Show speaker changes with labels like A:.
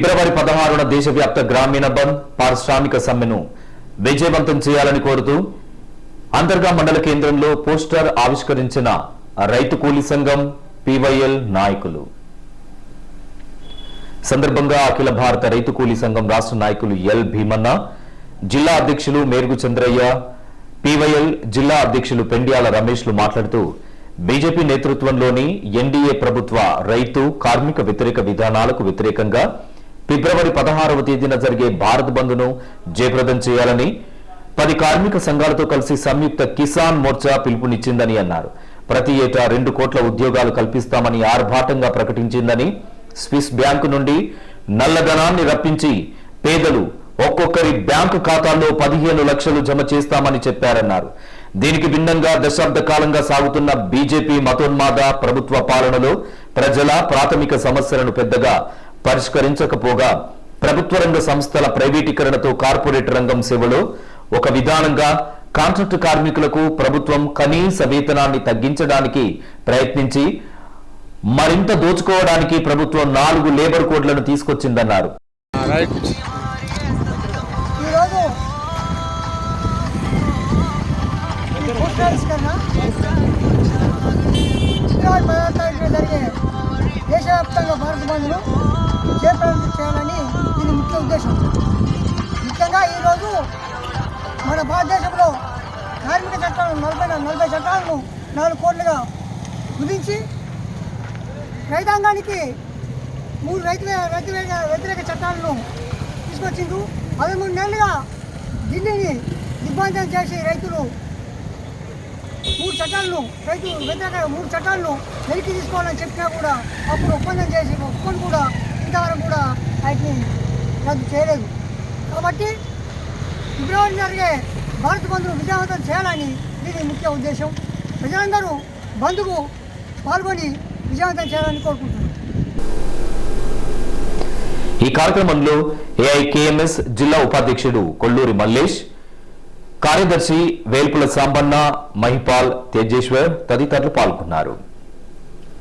A: ఫిబ్రవరి పదహారున దేశవ్యాప్త గ్రామీణ బంద్ పారిశ్రామిక సమ్మెను విజయవంతం చేయాలని కోరుతూ అంతర్గా మండల కేంద్రంలో పోస్టర్ ఆవిష్కరించిన రైతు కూలీ సంఘం పివైఎల్ నాయకులు. సందర్భంగా అఖిల భారత రైతు కూలీ సంఘం రాష్ట్ర నాయకులు ఎల్ భీమన్న జిల్లా అధ్యక్షులు మేరుగు చంద్రయ్య పివైఎల్ జిల్లా అధ్యక్షులు పెండ్యాల రమేష్లు మాట్లాడుతూ బీజేపీ నేతృత్వంలోని ఎన్డీఏ ప్రభుత్వ రైతు కార్మిక వ్యతిరేక విధానాలకు వ్యతిరేకంగా ఫిబ్రవరి పదహారవ తేదీన జరిగే భారత్ బంద్ను జయప్రదం చేయాలని పది కార్మిక సంఘాలతో కలిసి సంయుక్త కిసాన్ మోర్చా పిలుపునిచ్చిందని అన్నారు. ప్రతి ఏటా రెండు కోట్ల ఉద్యోగాలు కల్పిస్తామని ఆర్భాటంగా ప్రకటించిందని స్విస్ బ్యాంకు నుండి నల్లధనాన్ని రప్పించి పేదలు ఒక్కొక్కరి బ్యాంకు ఖాతాల్లో పదిహేను లక్షలు జమ చేస్తామని చెప్పారన్నారు. దీనికి భిన్నంగా దశాబ్ద కాలంగా సాగుతున్న బీజేపీ మతోన్మాద ప్రభుత్వ పాలనలో ప్రజల ప్రాథమిక సమస్యలను పెద్దగా పరిష్కరించకపోగా ప్రభుత్వ రంగ సంస్థల ప్రైవేటీకరణతో కార్పొరేట్ రంగం సేవలో ఒక విధానంగా కాంట్రాక్టు కార్మికులకు ప్రభుత్వం కనీస వేతనాన్ని తగ్గించడానికి ప్రయత్నించి మరింత దోచుకోవడానికి ప్రభుత్వం నాలుగు లేబర్ కోడ్లను తీసుకొచ్చిందన్నారు.
B: దేశవ్యాప్తంగా భారత బంధులు జయప్రదం చేయాలని దీని ముఖ్య ఉద్దేశం. ముఖ్యంగా ఈరోజు మన భారతదేశంలో కార్మిక చట్టాలు నలభై నలభై చట్టాలను నాలుగు కోట్లుగా విధించి రైతాంగానికి మూడు రైతు వ్యతిరేక వ్యతిరేక చట్టాలను తీసుకొచ్చిండ్రు. పదమూడు నెలలుగా ఢిల్లీని దిగ్బంధం చేసి రైతులు మూడు చట్టాలను రైతు వ్యతిరేక మూడు చట్టాలను వెలికి తీసుకోవాలని చెప్పినా కూడా అప్పుడు ఒప్పందం చేసి ఒప్పుకొని కూడా ఇంతవరకు కూడా వాటిని రద్దు చేయలేదు. కాబట్టి ఫిబ్రవరి జరిగే భారత బంధువు విజయవంతం చేయాలని దీని ముఖ్య ఉద్దేశం. ప్రజలందరూ బంధువు పాల్గొని విజయవంతం చేయాలని కోరుకుంటున్నారు.
A: ఈ కార్యక్రమంలో ఏఐకేఎంఎస్ జిల్లా ఉపాధ్యక్షుడు కొల్లూరి మల్లేష్ కార్యదర్శి వేల్పుల సాంబన్న మహిపాల్ తేజేశ్వర్ తదితరులు పాల్గొన్నారు.